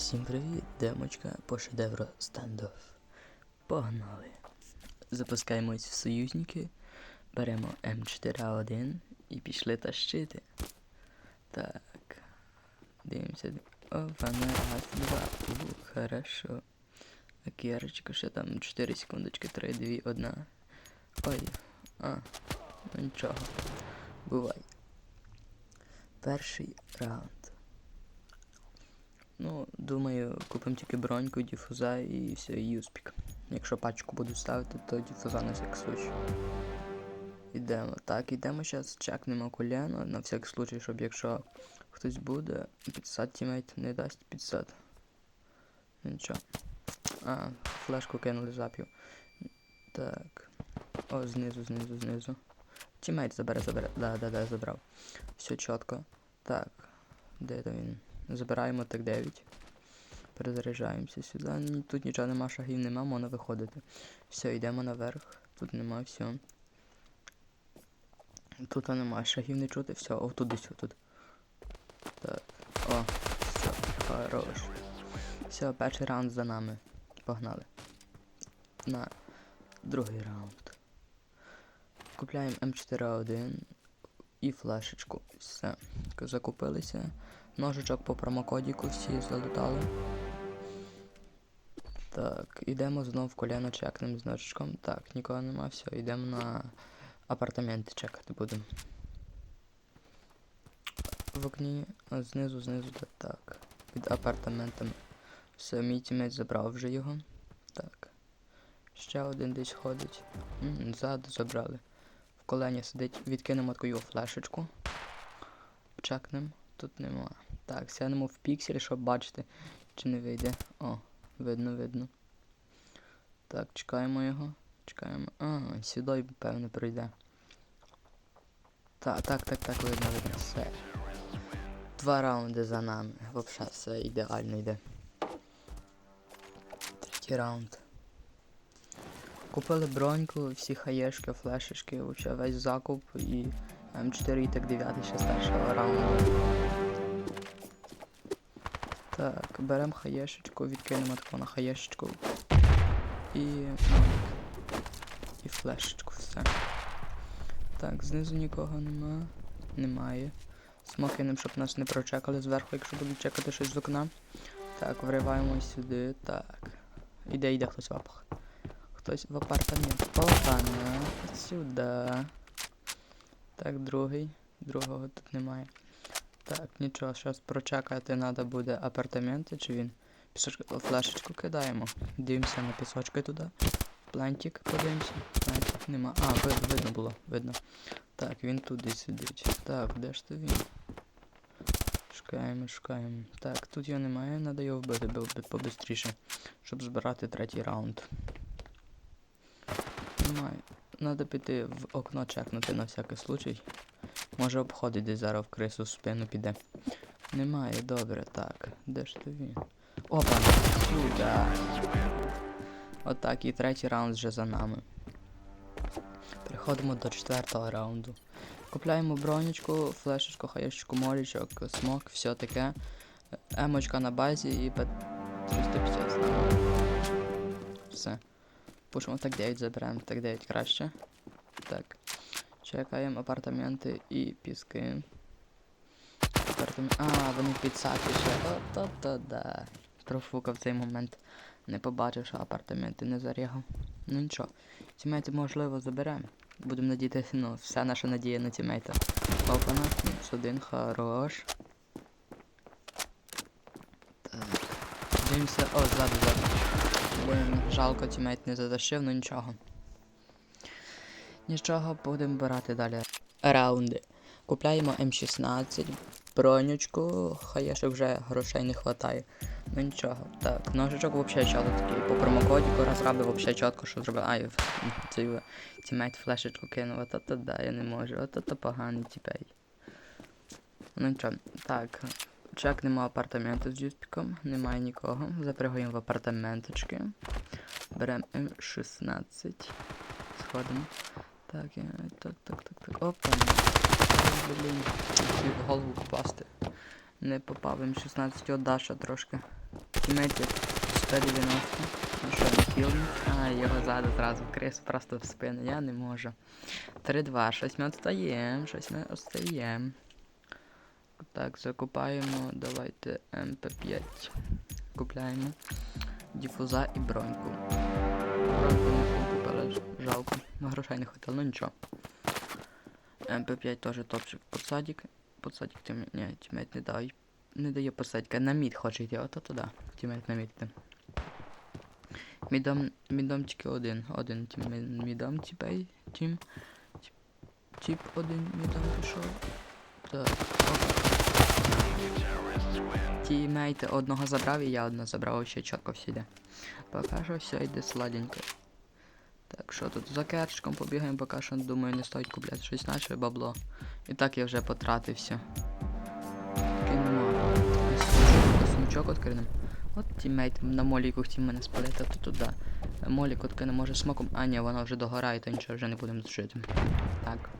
Всім привіт, демочка по шедевру стендоф. Погнали. Запускаємось в союзники, беремо М4А1 і пішли тащити. Так. Дивимося. О, вона раз, два. У, хорошо. А кірочка, ще там 4 секундочки, 3, 2, 1. Ой. А, ну нічого. Бувай. Перший раунд. Ну, думаю, купимо тільки броньку, діфуза і все, і юспік. Якщо пачку буду ставити, то діфуза на всяк случай. Ідемо. Так, ідемо зараз, чекнемо коляно, на всяк случай, щоб якщо хтось буде, підсад тімейт не дасть підсад. Ну, Нічого. А, флешку кинули зап'ю. Так. О, знизу, знизу, знизу. Тімейт забере, забере. Да, да, да, забрав. Все чітко. Так. Де там він? Забираємо так 9. Перезаряджаємося сюди. Тут нічого нема, шагів нема, можна виходити. Все, йдемо наверх. Тут нема, все. Тут нема, шагів не чути, все, о, тут десь отут. Так. О, все, хорош. Все, перший раунд за нами. Погнали. На другий раунд. Купляємо М4А1 і флешечку. Все. Закупилися. Ножичок по промокодіку всі залутали. Так, ідемо знов в коліно чекнем з ножичком. Так, нікого нема, все, йдемо на апартаменти чекати будемо. В окні, знизу, знизу, та- так. Під апартаментами. Все, мій тімець забрав вже його. Так. Ще один десь ходить. Ззаду забрали. Колені сидить, відкинемо таку його флешечку. Чекнем. Тут нема. Так, сядемо в піксель, щоб бачити, чи не вийде. О, видно, видно. Так, чекаємо його. Чекаємо. А, сюди, певно, прийде. Так, так, так, так, видно, видно. Все. Два раунди за нами. Вообще все ідеально йде. Третій раунд. Купили броньку, всі хаєшки, флешечки, вообще весь закуп і М4 і так 9 ще з першого раунду. Так, беремо хаєшечку, відкинемо таку на хаєшечку. І. І флешечку, все. Так, знизу нікого нема. Немає. Смокинем, щоб нас не прочекали зверху, якщо будуть чекати щось з окна. Так, вриваємось сюди. Так. Іде, йде хтось в апах. Хтось в апартамент. Погано. Сюди. Так, другий. Другого тут немає. Так, нічого, зараз прочекати треба буде апартаменти, чи він. Пісочку, флешечку кидаємо. Дивимося на пісочки туди. Плантик подивимося. Плантик нема. А, видно, видно було, видно. Так, він туди сидить. Так, де ж то він? Шукаємо, шукаємо. Так, тут його немає, треба його вбити побистріше, щоб збирати третій раунд. Немає. Треба піти в окно чекнути на всякий случай. Може обходить десь зараз в крису спину піде. Немає, добре, так. Де ж то він? Опа! Сюда. Отак, і третій раунд вже за нами. Переходимо до четвертого раунду. Купляємо бронечку, флешечку, хаєшечку, молічок, смок, все таке. Емочка на базі і П 350. Все. Пушимо так 9 заберемо, так 9 краще. Так. Чекаємо апартаменти і піски. Апартамен... А, вони під саки ще. О-то-то да. Профукав цей момент. Не побачив, що апартаменти не зарягав. Ну нічого. Тімейти можливо заберемо. Будемо надіятися, ну, вся наша надія на тімейта. Опана, мінус один, хорош. Так. Дивимося. О, ззаду, ззаду. Блин, жалко, тімейт не затащив, ну нічого. Нічого, будемо брати далі. Раунди. Купляємо М16, бронючку, хаєшок вже грошей не вистачає. Ну нічого. Так, ножичок взагалі чітко такий. По промокодіку розрабив взагалі чітко, що зробив. Ай, цей тімейт флешечку кинув, ото то да, я не можу, ото то поганий тіпей. Ну нічого. Так. Чекнемо апартаменти з юспіком, немає нікого. Запрягаємо в апартаменточки. Беремо М16. Сходимо. Так, так, так, так, так. Опа. Блін, хотів голову попасти. Не попав М16 от Даша трошки. тімейті 190. Ну що, не хілні? А, його ззаду зразу крис просто в спину. Я не можу. 3-2. Щось ми отстаємо, щось ми отстаємо. Так, закупаємо. Давайте МП5. Купляємо. Діфуза і броньку. Купили, жалко. На грошей не хватило, ну нічого. МП5 теж топчик. Подсадик. Подсадик тим... Ні, тімейт не дай. Не дає посадька. На мід хоче йти, ото туди. Тімейт на мід. Мідом, мідом тільки один. Один тім мі- мідом тіпей. Тім. Тіп, один мідом пішов. Так. Оп. Тімейти одного забрав і я одного забрав, ще чітко всі йде. Поки що все йде сладенько. Так, що тут за керчиком побігаємо, поки що думаю, не стоїть купляти щось наче бабло. І так я вже потратив все. Кинемо. Смучок откинемо. От тіммейт на моліку хотів мене спалити, то туди. Молік откине може смоком. А ні, воно вже догорає, то нічого вже не будемо жити. Так.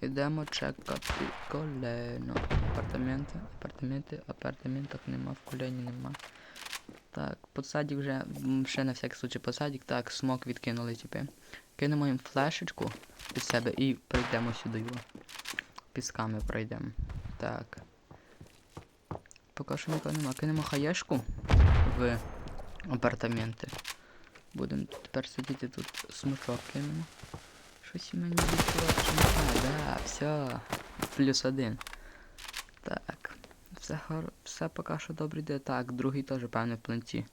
Ідемо чекати колено. Апартаменти, апартаменти, апартаментах нема, в колені нема. Так, подсадик вже, ще на всякий случай посадик. Так, смок відкинули, типи. Кинемо їм флешечку під себе і прийдемо сюди. його. Пісками пройдемо. Так. Поки що нікого нема. Кинемо хаєшку в апартаменти. Будемо тепер сидіти тут смучок кинемо. Щось мені відчуває, що не знаю. Да, все. Плюс один. Так. Все хор... все поки що добре йде. Так, другий теж, певно, в пленті.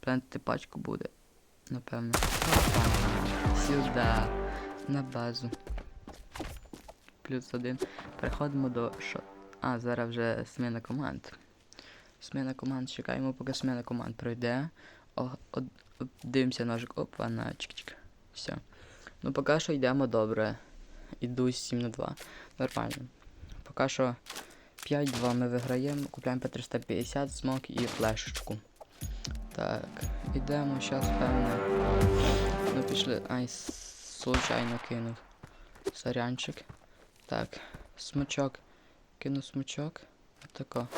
Плентити пачку буде. Напевно. Сюди. На базу. Плюс один. Переходимо до що. А, зараз вже сміна команд. Сміна команд, чекаємо, поки сміна команд пройде. О, от, дивимося ножик. Опа, на чик-чик. Все. Ну поки що йдемо добре. Іду 7 на 2. Нормально. Поки що 5-2 ми виграємо, купляємо по 350 смок і флешечку. Так, ідемо, зараз певне. Ну пішли. Ай, случайно кинув. Сорянчик. Так, смачок. Кину смачок. Отако.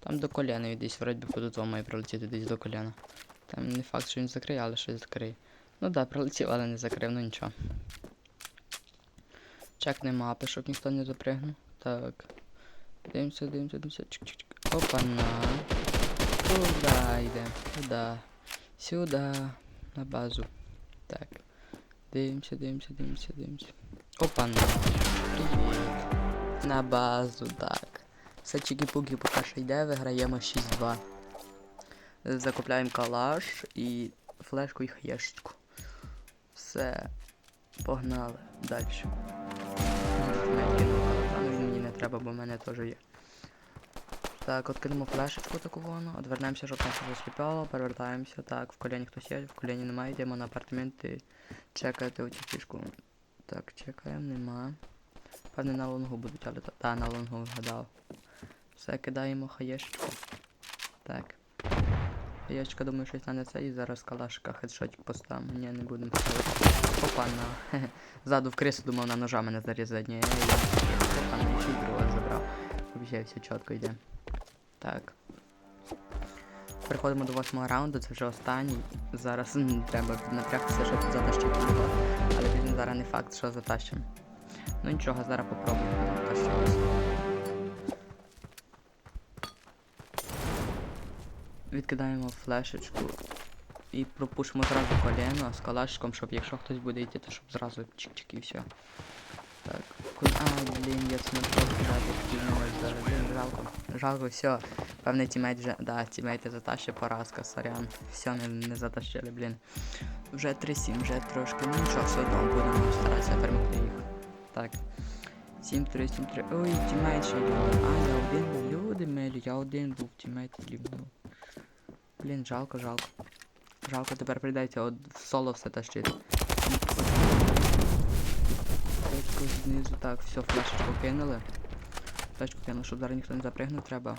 Там до коліна він десь вроді би по має прилетіти десь до коліна. Там не факт, що він закриє, але щось закриє. Ну да, прилетів, але не закрив, ну нічого. Чекне мапи, щоб ніхто не запригнув. Так. Дивимося, дивимося, дивимося. Чик-чик-чик. Опа-на. Куда йде? Куда? Сюди. На базу. Так. Дивимося, дивимося, дивимося, дивимося. Опа-на. Привіт. На базу, так. Все чики-пуки поки що йде, виграємо 6-2. Закупляємо калаш і флешку і хаєшечку. Все. Погнали. Далі. Треба, бо в мене теж є. Так, откинемо флешечку таку воно, одвернемося, щоб нас засліпало, перевертаємося. Так, в коліні хтось є, в коліні немає, йдемо на апартаменти чекати оцю фішку. Так, чекаємо, нема. Певне на лонгу будуть, але та, та на лонгу вгадав. Все, кидаємо хаєшечку. Так. Хаєшечка, думаю, щось на це і зараз калашка хедшотик поставимо. Ні, не будемо ставити. Опа, на. Ззаду в крису думав на ножа мене зарізати. Ні, я Опа, на ще друга забрав. Взагалі все чітко йде. Так. Переходимо до восьмого раунду, це вже останній. Зараз треба напрягтися, щоб затащити його. Але блін, зараз не факт, що затащимо. Ну нічого, зараз попробуємо Відкидаємо флешечку і пропушимо зразу коліно з калашиком, щоб якщо хтось буде йти, то щоб зразу чик-чик і все. Так. А, блін, я це не зараз. Блін, жалко. Жалко, все. Певний тімейт вже. Да, тімейти затащив поразка, сорян. Все, не, не затащили, блін. Вже 3-7, вже трошки. Ну нічого, все одно будемо старатися перемогти їх. Так. 7-3, 7-3. Ой, тімейт ще йде. А, я один. Люди милі, я один був, тімейт лівнув. Блін, жалко, жалко. Жалко, тепер прийдеться в соло все тащити. Флешку знизу, так, все, флешечку кинули. Флешку кинули, щоб зараз ніхто не запригнув, треба.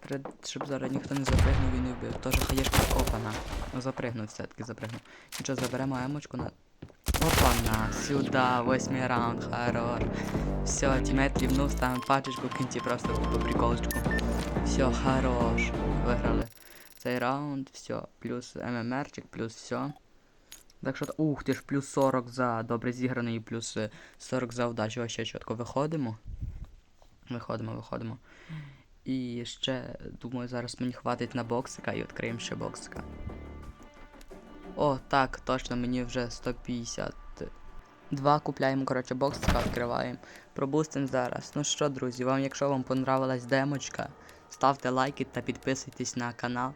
Перед, щоб зараз ніхто не запригнув і не вбив. Тоже хаєшка опана. Ну запригнув все-таки запригнув. Нічого, заберемо емочку на. Опана, сюди, восьмий раунд, хорош. Все, тімейт рівнув, ставимо пачечку в просто по приколочку. Все, хорош. Виграли. Цей раунд, все, плюс ММРчик, плюс все. Так що, ух ти ж, плюс 40 за добре зіграно і плюс е, 40 за удачу. Вообще чітко виходимо. Виходимо, виходимо. І ще, думаю, зараз мені хватить на боксика і відкриємо ще боксика. О, так, точно, мені вже 150. Два купляємо, коротше, боксика, відкриваємо. Пробустимо зараз. Ну що, друзі, вам, якщо вам понравилась демочка, ставте лайки та підписуйтесь на канал.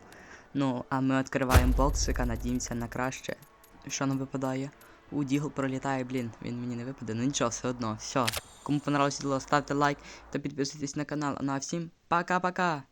Ну, а ми відкриваємо боксика, надіємося на краще. Що нам випадає? У Дігл пролітає, блін, він мені не випаде. Ну нічого, все одно. Все. Кому понравилось відео, ставте лайк та підписуйтесь на канал. Ну а всім пока-пока!